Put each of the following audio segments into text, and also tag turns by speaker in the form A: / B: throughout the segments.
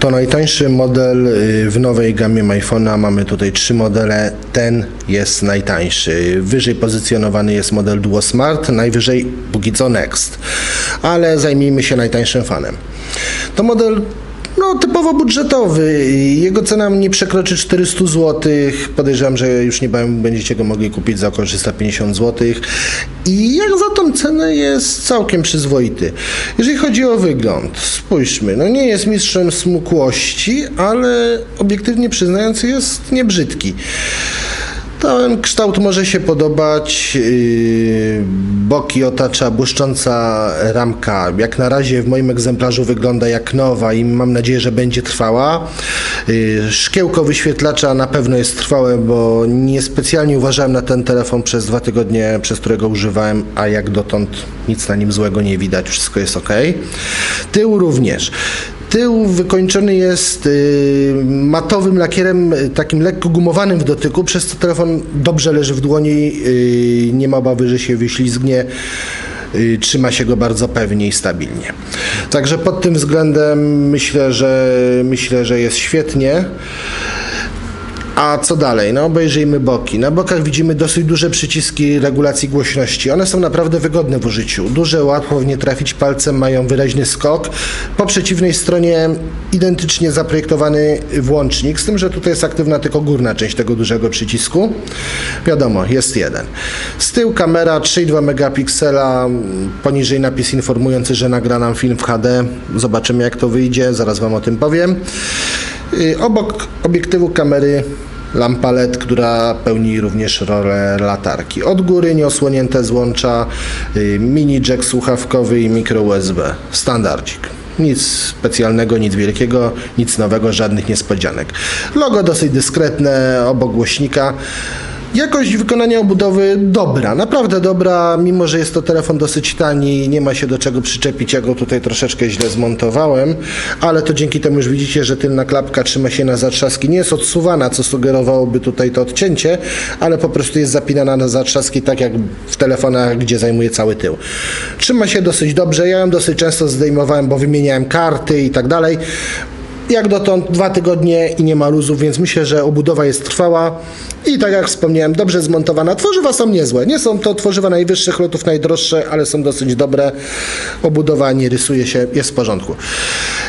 A: To najtańszy model y, w nowej gamie iPhone'a. Mamy tutaj trzy modele. Ten jest najtańszy. Wyżej pozycjonowany jest model Duo Smart, najwyżej póki co Next. Ale zajmijmy się najtańszym fanem. To model no, typowo budżetowy. Jego cena nie przekroczy 400 zł. Podejrzewam, że już niebawem będziecie go mogli kupić za około 350 zł. I jak za tą cenę jest całkiem przyzwoity. Jeżeli chodzi o wygląd, spójrzmy. No nie jest mistrzem smukłości, ale obiektywnie przyznając jest niebrzydki. Ten kształt może się podobać. Yy, Boki otacza błyszcząca ramka. Jak na razie w moim egzemplarzu wygląda jak nowa i mam nadzieję, że będzie trwała. Yy, Szkiełko wyświetlacza na pewno jest trwałe, bo niespecjalnie uważałem na ten telefon przez dwa tygodnie, przez którego używałem, a jak dotąd nic na nim złego nie widać, wszystko jest ok. Tył również. Tył wykończony jest y, matowym lakierem, y, takim lekko gumowanym w dotyku, przez co telefon dobrze leży w dłoni, y, nie ma obawy, że się wyślizgnie. Trzyma się go bardzo pewnie i stabilnie. Także pod tym względem myślę, że myślę, że jest świetnie. A co dalej? No obejrzyjmy boki. Na bokach widzimy dosyć duże przyciski regulacji głośności. One są naprawdę wygodne w użyciu. Duże, łatwo w nie trafić palcem, mają wyraźny skok. Po przeciwnej stronie identycznie zaprojektowany włącznik, z tym, że tutaj jest aktywna tylko górna część tego dużego przycisku. Wiadomo, jest jeden. Z tyłu kamera 3,2 megapiksela, poniżej napis informujący, że nagra nam film w HD. Zobaczymy jak to wyjdzie, zaraz Wam o tym powiem. Y, Obok obiektywu kamery lampa LED, która pełni również rolę latarki. Od góry nieosłonięte złącza, y, mini jack słuchawkowy i mikro USB. Standardzik. Nic specjalnego, nic wielkiego, nic nowego, żadnych niespodzianek. Logo dosyć dyskretne obok głośnika. Jakość wykonania obudowy dobra, naprawdę dobra, mimo że jest to telefon dosyć tani, nie ma się do czego przyczepić, ja go tutaj troszeczkę źle zmontowałem, ale to dzięki temu już widzicie, że tylna klapka trzyma się na zatrzaski, nie jest odsuwana, co sugerowałoby tutaj to odcięcie, ale po prostu jest zapinana na zatrzaski, tak jak w telefonach, gdzie zajmuje cały tył. Trzyma się dosyć dobrze, ja ją dosyć często zdejmowałem, bo wymieniałem karty i tak dalej. Jak dotąd dwa tygodnie i nie ma luzów, więc myślę, że obudowa jest trwała i tak jak wspomniałem, dobrze zmontowana. Tworzywa są niezłe. Nie są to tworzywa najwyższych lotów, najdroższe, ale są dosyć dobre. Obudowa nie rysuje się, jest w porządku.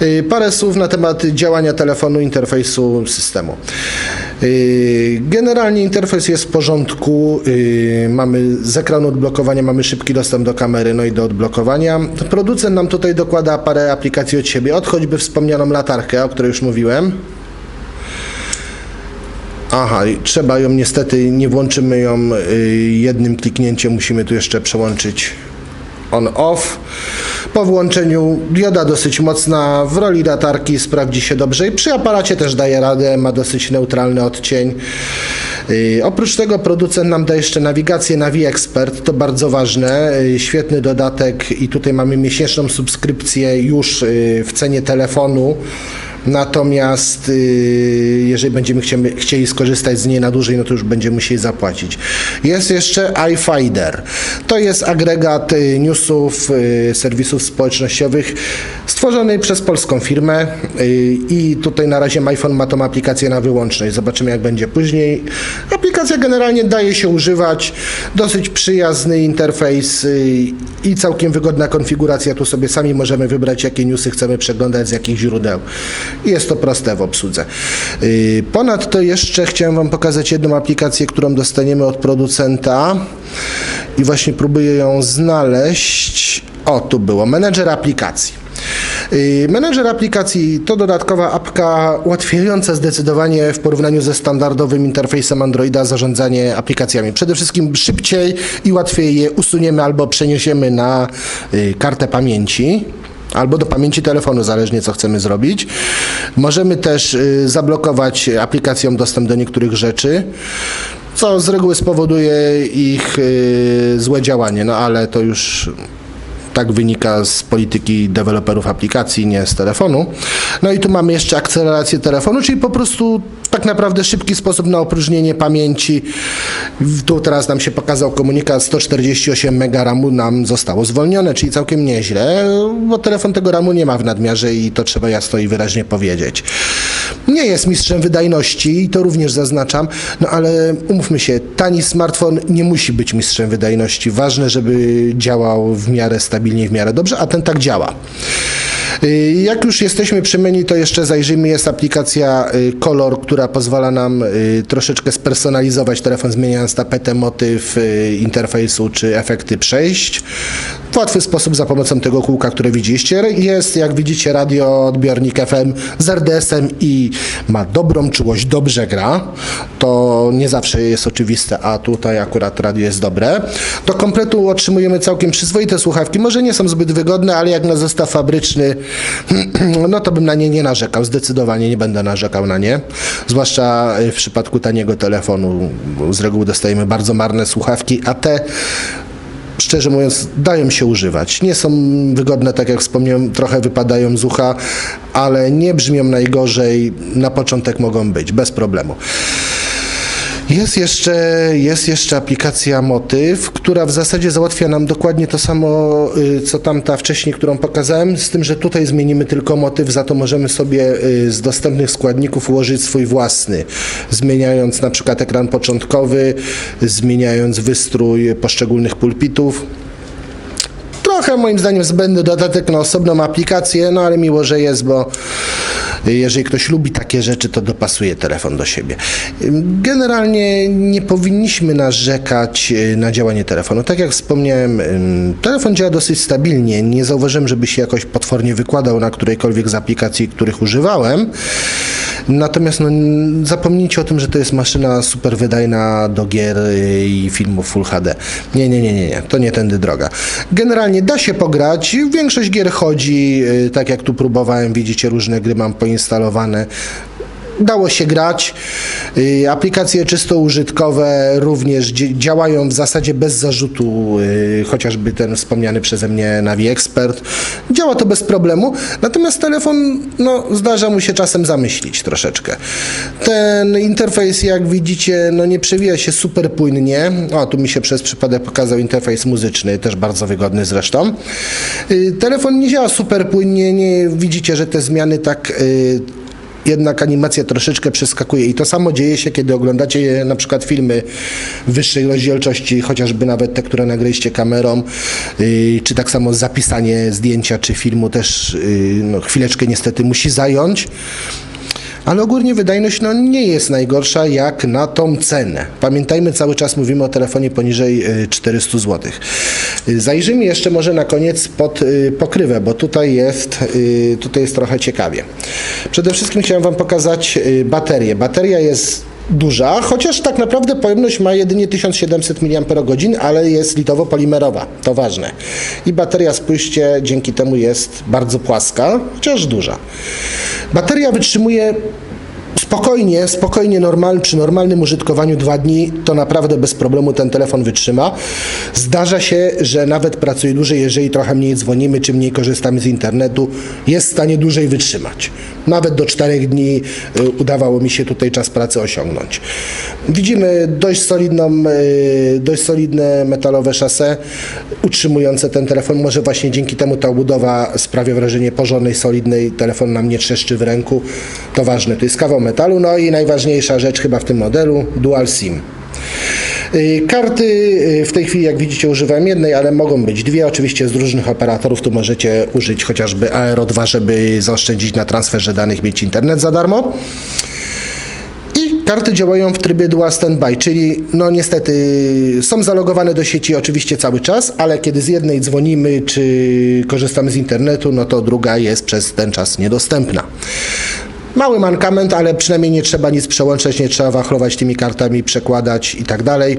A: Yy, Parę słów na temat działania telefonu, interfejsu systemu. Yy, Generalnie interfejs jest w porządku. Yy, Mamy z ekranu odblokowania, mamy szybki dostęp do kamery, no i do odblokowania. Producent nam tutaj dokłada parę aplikacji od siebie, od choćby wspomnianą latarkę, o której już mówiłem. Aha, trzeba ją niestety, nie włączymy ją y, jednym kliknięciem, musimy tu jeszcze przełączyć on-off. Po włączeniu dioda dosyć mocna, w roli latarki sprawdzi się dobrze i przy aparacie też daje radę, ma dosyć neutralny odcień. Oprócz tego producent nam da jeszcze nawigację Navi Expert, to bardzo ważne, świetny dodatek i tutaj mamy miesięczną subskrypcję już yy, w cenie telefonu. Natomiast yy, jeżeli będziemy chcieli, skorzystać z niej na dłużej, no to już będziemy musieli zapłacić. Jest jeszcze iFinder. To jest agregat yy, newsów, yy, serwisów społecznościowych stworzony przez polską firmę i tutaj na razie iPhone ma tą aplikację na wyłączność. Zobaczymy jak będzie później. Aplikacja generalnie daje się używać. Dosyć przyjazny interfejs i całkiem wygodna konfiguracja. Tu sobie sami możemy wybrać jakie newsy chcemy przeglądać, z jakich źródeł. I Jest to proste w obsłudze. Yy, Ponadto jeszcze chciałem Wam pokazać jedną aplikację, którą dostaniemy od producenta i właśnie próbuję ją znaleźć. O, tu było. Menedżer aplikacji. Yy, Menedżer aplikacji to dodatkowa apka ułatwiająca zdecydowanie w porównaniu ze standardowym interfejsem Androida zarządzanie aplikacjami. Przede wszystkim szybciej i łatwiej je usuniemy albo przeniesiemy na yy, kartę pamięci albo do pamięci telefonu, zależnie co chcemy zrobić. Możemy też y, zablokować aplikacjom dostęp do niektórych rzeczy, co z reguły spowoduje ich y, złe działanie, no ale to już Tak wynika z polityki deweloperów aplikacji, nie z telefonu. No i tu mamy jeszcze akcelerację telefonu, czyli po prostu tak naprawdę szybki sposób na opróżnienie pamięci. Tu teraz nam się pokazał komunikat 148 MB RAMu nam zostało zwolnione, czyli całkiem nieźle, bo telefon tego RAMu nie ma w nadmiarze i to trzeba jasno i wyraźnie powiedzieć. Nie jest mistrzem wydajności i to również zaznaczam, no ale umówmy się, tani smartfon nie musi być mistrzem wydajności. Ważne, żeby działał w miarę stabilnie, w miarę dobrze, a ten tak działa. Y, Jak już jesteśmy przy menu, to jeszcze zajrzyjmy. Jest aplikacja y, Color, która pozwala nam y, troszeczkę spersonalizować telefon, zmieniając tapetę, motyw y, interfejsu czy efekty przejść. W łatwy sposób za pomocą tego kółka, które widzieliście. Jest, jak widzicie, radioodbiornik FM z RDS-em i ma dobrą czułość, dobrze gra. To nie zawsze jest oczywiste, a tutaj akurat radio jest dobre. Do kompletu otrzymujemy całkiem przyzwoite słuchawki. Może nie są zbyt wygodne, ale jak na zestaw fabryczny, no to bym na nie nie narzekał. Zdecydowanie nie będę narzekał na nie. Zwłaszcza w przypadku taniego telefonu. Z reguły dostajemy bardzo marne słuchawki, a te szczerze mówiąc, dają się używać. Nie są wygodne, tak jak wspomniałem, trochę wypadają z ucha, ale nie brzmią najgorzej. Na początek mogą być, bez problemu. Jest jeszcze, jest jeszcze aplikacja Motyw, która w zasadzie załatwia nam dokładnie to samo, y, co tamta wcześniej, którą pokazałem, z tym, że tutaj zmienimy tylko motyw, za to możemy sobie y, z dostępnych składników ułożyć swój własny, zmieniając na przykład ekran początkowy, zmieniając wystrój poszczególnych pulpitów. Trochę moim zdaniem zbędny dodatek na osobną aplikację, no ale miło, że jest, bo jeżeli ktoś lubi takie rzeczy, to dopasuje telefon do siebie. Generalnie nie powinniśmy narzekać y, na działanie telefonu. Tak jak wspomniałem, telefon działa dosyć stabilnie. Nie zauważyłem, żeby się jakoś potwornie wykładał na którejkolwiek z aplikacji, których używałem. Natomiast no, zapomnijcie o tym, że to jest maszyna super wydajna do gier y, i filmów Full HD. Nie, nie, nie, nie, nie. to nie tędy droga. Generalnie da się pograć, większość gier chodzi, y, tak jak tu próbowałem, widzicie, różne gry mam poinstalowane. Dało się grać. Y, Aplikacje czysto użytkowe również działają w zasadzie bez zarzutu, y, chociażby ten wspomniany przeze mnie Navi Expert. Działa to bez problemu, natomiast telefon no, zdarza mu się czasem zamyślić troszeczkę. Ten interfejs, jak widzicie, no, nie przewija się super płynnie. O, tu mi się przez przypadek pokazał interfejs muzyczny, też bardzo wygodny zresztą. Y, Telefon nie działa super płynnie, nie widzicie, że te zmiany tak jednak animacja troszeczkę przeskakuje i to samo dzieje się, kiedy oglądacie na przykład filmy wyższej rozdzielczości, chociażby nawet te, które nagraliście kamerą, yy, czy tak samo zapisanie zdjęcia czy filmu też yy, no, chwileczkę niestety musi zająć. Ale ogólnie wydajność no, nie jest najgorsza jak na tą cenę. Pamiętajmy, cały czas mówimy o telefonie poniżej y, 400 zł. Y, Zajrzyjmy jeszcze może na koniec pod y, pokrywę, bo tutaj jest, y, tutaj jest trochę ciekawie. Przede wszystkim chciałem Wam pokazać y, baterię. Bateria jest duża, chociaż tak naprawdę pojemność ma jedynie 1700 mAh, ale jest litowo-polimerowa, to ważne. I bateria, spójrzcie, dzięki temu jest bardzo płaska, chociaż duża. Bateria wytrzymuje spokojnie, spokojnie normal, przy normalnym użytkowaniu dwa dni, to naprawdę bez problemu ten telefon wytrzyma. Zdarza się, że nawet pracuje dłużej, jeżeli trochę mniej dzwonimy, czy mniej korzystamy z internetu, jest w stanie dłużej wytrzymać. Nawet do czterech dni y, udawało mi się tutaj czas pracy osiągnąć. Widzimy dość solidną, y, dość solidne metalowe szase utrzymujące ten telefon. Może właśnie dzięki temu ta obudowa sprawia wrażenie porządnej, solidnej. Telefon nam nie trzeszczy w ręku. To ważne. To jest kawał metalu. No i najważniejsza rzecz chyba w tym modelu, dual SIM. Y, Karty y, w tej chwili, jak widzicie, używam jednej, ale mogą być dwie. Oczywiście z różnych operatorów tu możecie użyć chociażby Aero 2, żeby zaoszczędzić na transferze danych, mieć internet za darmo. I karty działają w trybie dual standby, czyli no niestety są zalogowane do sieci oczywiście cały czas, ale kiedy z jednej dzwonimy czy korzystamy z internetu, no to druga jest przez ten czas niedostępna. Mały mankament, ale przynajmniej nie trzeba nic przełączać, nie trzeba wachlować tymi kartami, przekładać i tak dalej.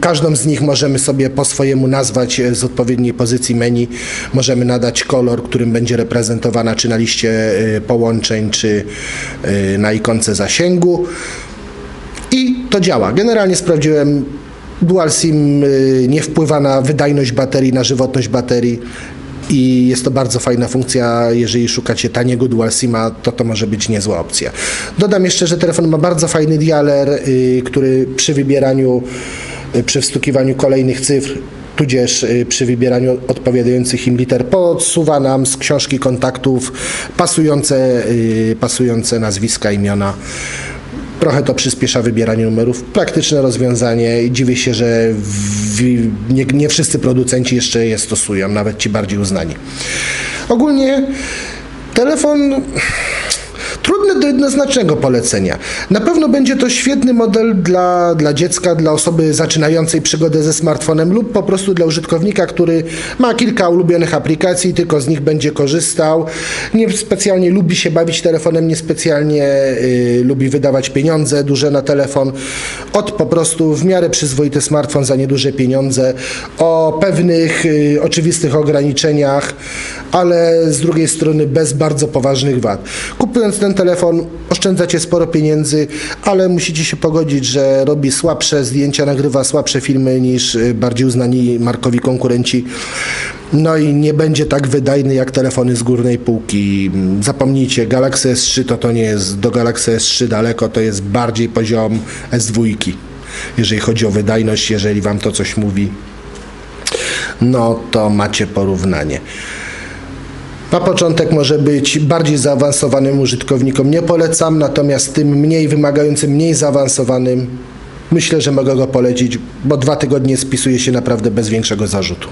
A: Każdą z nich możemy sobie po swojemu nazwać e, z odpowiedniej pozycji menu. Możemy nadać kolor, którym będzie reprezentowana czy na liście e, połączeń, czy e, na ikonce zasięgu. I to działa. Generalnie sprawdziłem, Dual SIM y, nie wpływa na wydajność baterii, na żywotność baterii. I jest to bardzo fajna funkcja. Jeżeli szukacie taniego dual SIMa, to to może być niezła opcja. Dodam jeszcze, że telefon ma bardzo fajny dialer, y, który przy wybieraniu, y, przy wstukiwaniu kolejnych cyfr tudzież y, przy wybieraniu odpowiadających im liter podsuwa nam z książki kontaktów pasujące, pasujące nazwiska, imiona. Trochę to przyspiesza wybieranie numerów. Praktyczne rozwiązanie dziwię się, że w, nie, nie wszyscy producenci jeszcze je stosują, nawet ci bardziej uznani. Ogólnie telefon trudny do jednoznacznego polecenia. Na pewno będzie to świetny model dla, dla dziecka, dla osoby zaczynającej przygodę ze smartfonem lub po prostu dla użytkownika, który ma kilka ulubionych aplikacji i tylko z nich będzie korzystał. Nie specjalnie lubi się bawić telefonem, niespecjalnie y, lubi wydawać pieniądze duże na telefon. Od po prostu w miarę przyzwoity smartfon za nieduże pieniądze, o pewnych y, oczywistych ograniczeniach, ale z drugiej strony bez bardzo poważnych wad. Kupując ten telefon oszczędzacie sporo pieniędzy, ale musicie się pogodzić, że robi słabsze zdjęcia, nagrywa słabsze filmy niż y, bardziej uznani markowi konkurenci. No i nie będzie tak wydajny jak telefony z górnej półki. Zapomnijcie, Galaxy S3 to to nie jest do Galaxy S3 daleko, to jest bardziej poziom S2. Jeżeli chodzi o wydajność, jeżeli wam to coś mówi, no to macie porównanie. Na początek może być bardziej zaawansowanym użytkownikom nie polecam, natomiast tym mniej wymagającym, mniej zaawansowanym myślę, że mogę go polecić, bo dwa tygodnie spisuje się naprawdę bez większego zarzutu.